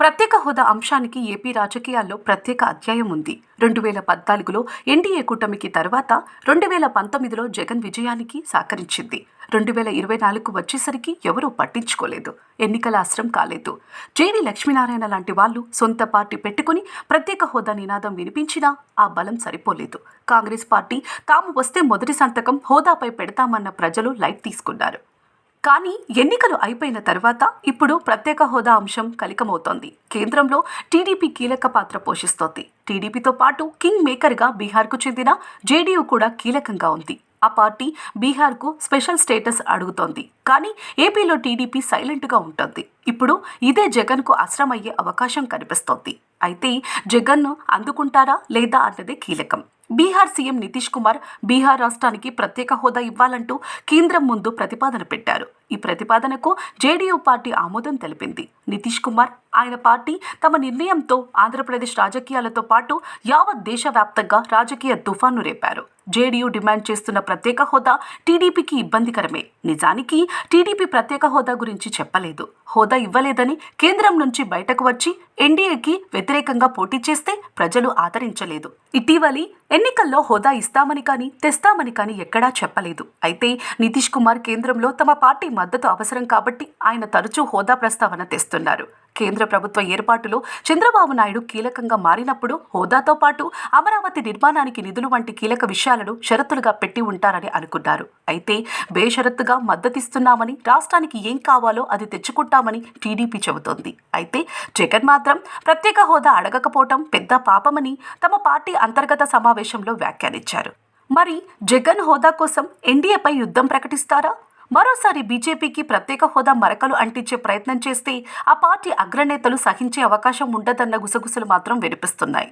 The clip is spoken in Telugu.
ప్రత్యేక హోదా అంశానికి ఏపీ రాజకీయాల్లో ప్రత్యేక అధ్యాయం ఉంది. రెండు వేల పద్నాలుగులో ఎన్డీఏ కూటమికి తర్వాత రెండు వేల పంతొమ్మిదిలో జగన్ విజయానికి సహకరించింది. రెండు వేల ఇరవై నాలుగు వచ్చేసరికి ఎవరూ పట్టించుకోలేదు. ఎన్నికల అస్త్రం కాలేదు. జేడి లక్ష్మీనారాయణ లాంటి వాళ్ళు సొంత పార్టీ పెట్టుకుని ప్రత్యేక హోదా నినాదం వినిపించినా ఆ బలం సరిపోలేదు. కాంగ్రెస్ పార్టీ తాము వస్తే మొదటి సంతకం హోదాపై పెడతామన్న ప్రజలు లైట్ తీసుకున్నారు. కానీ ఎన్నికలు అయిపోయిన తర్వాత ఇప్పుడు ప్రత్యేక హోదా అంశం కలికమవుతోంది. కేంద్రంలో టీడీపీ కీలక పాత్ర పోషిస్తోంది. టీడీపీతో పాటు కింగ్ మేకర్గా బీహార్కు చెందిన జేడీయూ కూడా కీలకంగా ఉంది. ఆ పార్టీ బీహార్కు స్పెషల్ స్టేటస్ అడుగుతోంది. కానీ ఏపీలో టీడీపీ సైలెంట్గా ఉంటుంది. ఇప్పుడు ఇదే జగన్కు అస్త్రమయ్యే అవకాశం కనిపిస్తోంది. అయితే జగన్ను అందుకుంటారా లేదా అన్నదే కీలకం. బీహార్ సీఎం నితీష్ కుమార్ బీహార్ రాష్ట్రానికి ప్రత్యేక హోదా ఇవ్వాలంటూ కేంద్రం ముందు ప్రతిపాదన పెట్టారు. ఈ ప్రతిపాదనకు జేడీయూ పార్టీ ఆమోదం తెలిపింది. నితీష్ కుమార్ ఆయన పార్టీ తమ నిర్ణయంతో ఆంధ్రప్రదేశ్ రాజకీయాలతో పాటు యావత్ దేశవ్యాప్తంగా రాజకీయ తుఫాను రేపారు. జేడీయూ డిమాండ్ చేస్తున్న ప్రత్యేక హోదా టీడీపీకి ఇబ్బందికరమే. నిజానికి టీడీపీ ప్రత్యేక హోదా గురించి చెప్పలేదు. హోదా ఇవ్వలేదని కేంద్రం నుంచి బయటకు వచ్చి ఎన్డీఏకి వ్యతిరేకంగా పోటీ చేస్తే ప్రజలు ఆదరించలేదు. ఇటీవలి ఎన్నికల్లో హోదా ఇస్తామని కానీ తెస్తామని కానీ ఎక్కడా చెప్పలేదు. అయితే నితీష్ కుమార్ కేంద్రంలో తమ పార్టీ మద్దతు అవసరం కాబట్టి ఆయన తరచూ హోదా ప్రస్తావన తెస్తున్నారు. కేంద్ర ప్రభుత్వ ఏర్పాటులో చంద్రబాబు నాయుడు కీలకంగా మారినప్పుడు హోదాతో పాటు అమరావతి నిర్మాణానికి నిధులు వంటి కీలక విషయాలను షరతులుగా పెట్టి ఉంటారని అనుకున్నారు. అయితే బేషరత్తుగా మద్దతిస్తున్నామని రాష్ట్రానికి ఏం కావాలో అది తెచ్చుకుంటామని టీడీపీ చెబుతోంది. అయితే జగన్ మాత్రం మాత్రం ప్రత్యేక హోదా అడగకపోవటం పెద్ద పాపమని తమ పార్టీ అంతర్గత సమావేశంలో వ్యాఖ్యానించారు. మరి జగన్ హోదా కోసం ఎన్డీఏపై యుద్ధం ప్రకటిస్తారా? మరోసారి బీజేపీకి ప్రత్యేక హోదా మరకలు అంటించే ప్రయత్నం చేస్తే ఆ పార్టీ అగ్రనేతలు సహించే అవకాశం ఉండదన్న గుసగుసలు మాత్రం వినిపిస్తున్నాయి.